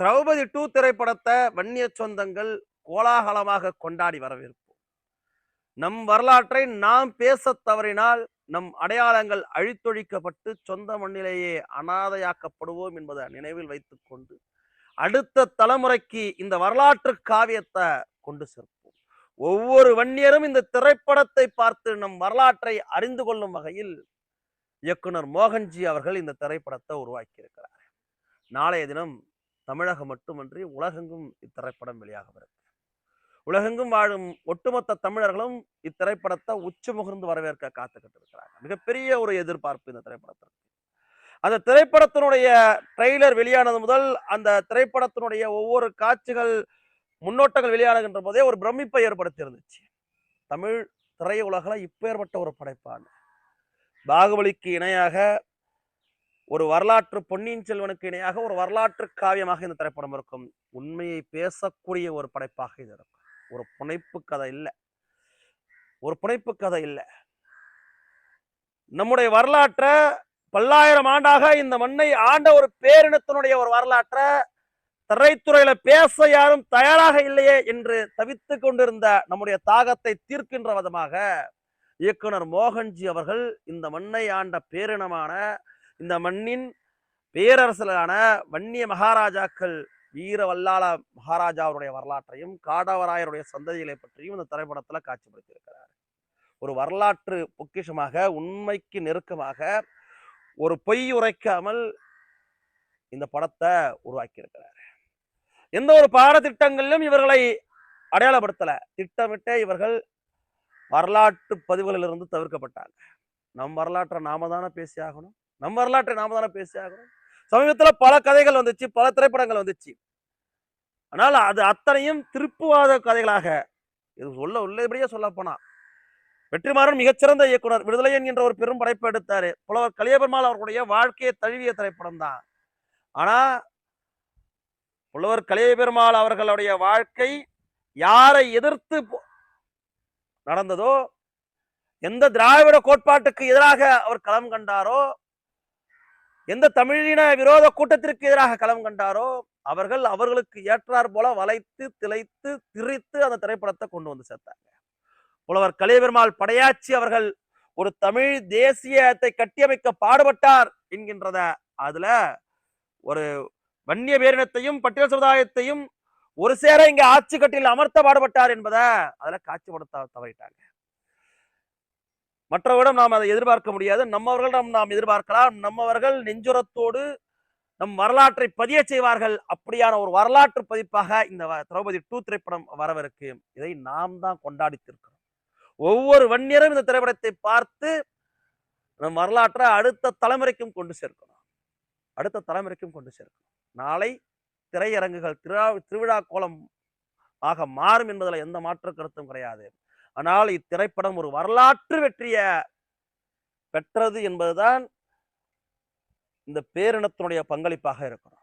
Draupadi two திரைப்படத்தை வன்னிய சொந்தங்கள் கோலாகலமாக கொண்டாடி வரவிருப்போம் நம் வரலாற்றை நாம் பேசத் தவறினால் நம் அடையாளங்கள் அழித்தொழிக்கப்பட்டு சொந்த மண்ணிலேயே அனாதையாக்கப்படுவோம் என்பதை நினைவில் வைத்துக்கொண்டு அடுத்த தலைமுறைக்கு இந்த வரலாற்று காவியத்தை கொண்டு சேர்ப்போம். ஒவ்வொரு வன்னியரும் இந்த திரைப்படத்தை பார்த்து நம் வரலாற்றை அறிந்து கொள்ளும் வகையில் இயக்குனர் மோகன்ஜி அவர்கள் இந்த திரைப்படத்தை உருவாக்கியிருக்கிறார். நாளைய தினம் தமிழகம் மட்டுமன்றி உலகெங்கும் இத்திரைப்படம் வெளியாகவிருக்கு உலகெங்கும் வாழும் ஒட்டுமொத்த தமிழர்களும் இத்திரைப்படத்தை உச்சி முகர்ந்து வரவேற்க காத்துக்கிட்டு இருக்கிறாங்க மிகப்பெரிய ஒரு எதிர்பார்ப்பு இந்த திரைப்படத்திற்கு. அந்த திரைப்படத்தினுடைய ட்ரெய்லர் வெளியானது முதல் அந்த திரைப்படத்தினுடைய ஒவ்வொரு காட்சிகள் முன்னோட்டங்கள் வெளியானுகின்ற போதே ஒரு பிரமிப்பை ஏற்படுத்தி இருந்துச்சு தமிழ் திரையுலகில் இப்பேற்பட்ட ஒரு படைப்பான. பாகுபலிக்கு இணையாக ஒரு வரலாற்று பொன்னியின் செல்வனுக்கு இணையாக ஒரு வரலாற்று காவியமாக இந்த திரைப்படம் இருக்கும். உண்மையை பேசக்கூடிய ஒரு படைப்பாக இது இருக்கும். ஒரு புனைப்பு கதை இல்லை. ஒரு புனைப்பு கதை இல்லை. நம்முடைய வரலாற்றை பல்லாயிரம் ஆண்டாக இந்த மண்ணை ஆண்ட ஒரு பேரினத்தினுடைய ஒரு வரலாற்றை திரைத்துறையில பேச யாரும் தயாராக இல்லையே என்று தவித்து கொண்டிருந்த நம்முடைய தாகத்தை தீர்க்கின்ற விதமாக இயக்குனர் மோகன்ஜி அவர்கள் இந்த மண்ணை ஆண்ட பேரினமான இந்த மண்ணின் பேரரசலான வன்னிய மகாராஜாக்கள் வீர வல்லாள மகாராஜாவுடைய வரலாற்றையும் காடவராயருடைய சந்ததிகளை பற்றியும் இந்த திரைப்படத்துல காட்சிப்படுத்தியிருக்கிறார். ஒரு வரலாற்று பொக்கிஷமாக உண்மைக்கு நெருக்கமாக ஒரு பொய் உரைக்காமல் இந்த படத்தை உருவாக்கியிருக்கிறார். எந்த ஒரு பாடத்திட்டங்களிலும் இவர்களை அடையாளப்படுத்தல. திட்டமிட்டே இவர்கள் வரலாற்று பதிவுகளிலிருந்து தவிர்க்கப்பட்டாங்க. நம் வரலாற்றை நாம தானே பேசி ஆகணும் நம்ம வரலாற்றை நாம தானே பேசி ஆகணும். சமீபத்துல பல கதைகள் வந்துச்சு பல திரைப்படங்கள் வந்துச்சு. ஆனால் அது அத்தனையும் திருப்புவாத கதைகளாக. இது சொல்ல உள்ளபடியே சொல்ல போனா. வெற்றிமாறன் மிகச்சிறந்த இயக்குனர் விடுதலை என்கின்ற ஒரு பெரும் படைப்பு எடுத்தார். புலவர் கலியபெருமாள் அவர்களுடைய வாழ்க்கையை தழுவிய திரைப்படம் தான். ஆனா புலவர் கலியபெருமாள் அவர்களுடைய வாழ்க்கை யாரை எதிர்த்து நடந்ததோ எந்த திராவிட கோட்பாட்டுக்கு எதிராக அவர் களம் கண்டாரோ எந்த தமிழின விரோத கூட்டத்திற்கு எதிராக களம் கண்டாரோ அவர்கள் அவர்களுக்கு ஏற்றார் போல வளைத்து திளைத்து திரித்து அந்த திரைப்படத்தை கொண்டு வந்து சேர்த்தாங்க. புலவர் கலியபெருமாள் படையாச்சி அவர்கள் ஒரு தமிழ் தேசியத்தை கட்டியமைக்க பாடுபட்டார் என்கின்றத அதுல ஒரு வன்னிய பேரினத்தையும் பட்டியல் சமுதாயத்தையும் ஒரு சேர இங்க ஆட்சி கட்டில் அமர்த்த பாடுபட்டார் என்பதை அதுல காட்சிப்படுத்த தவறிட்டாங்க. மற்றவரிடம் நாம் அதை எதிர்பார்க்க முடியாது. நம்மவர்களிடம் நாம் எதிர்பார்க்கலாம். நம்மவர்கள் நெஞ்சுரத்தோடு நம் வரலாற்றை பதிய செய்வார்கள். அப்படியான ஒரு வரலாற்று பதிப்பாக இந்த வ- திரௌபதி டூ திரைப்படம் வரவிருக்கு. இதை நாம் தான் கொண்டாடித்திருக்கிறோம். ஒவ்வொரு வன்னியரும் இந்த திரைப்படத்தை பார்த்து நம் வரலாற்றை அடுத்த தலைமுறைக்கும் கொண்டு சேர்க்கணும். அடுத்த தலைமுறைக்கும் கொண்டு சேர்க்கணும். நாளை திரையரங்குகள் திருவிழா திருவிழா கோலம் ஆக மாறும் என்பதில் எந்த மாற்று கருத்தும் கிடையாது. ஆனால் இத்திரைப்படம் ஒரு வரலாற்று வெற்றியை பெற்றது என்பதுதான் இந்த பேரினத்தினுடைய பங்களிப்பாக இருக்கிறோம்.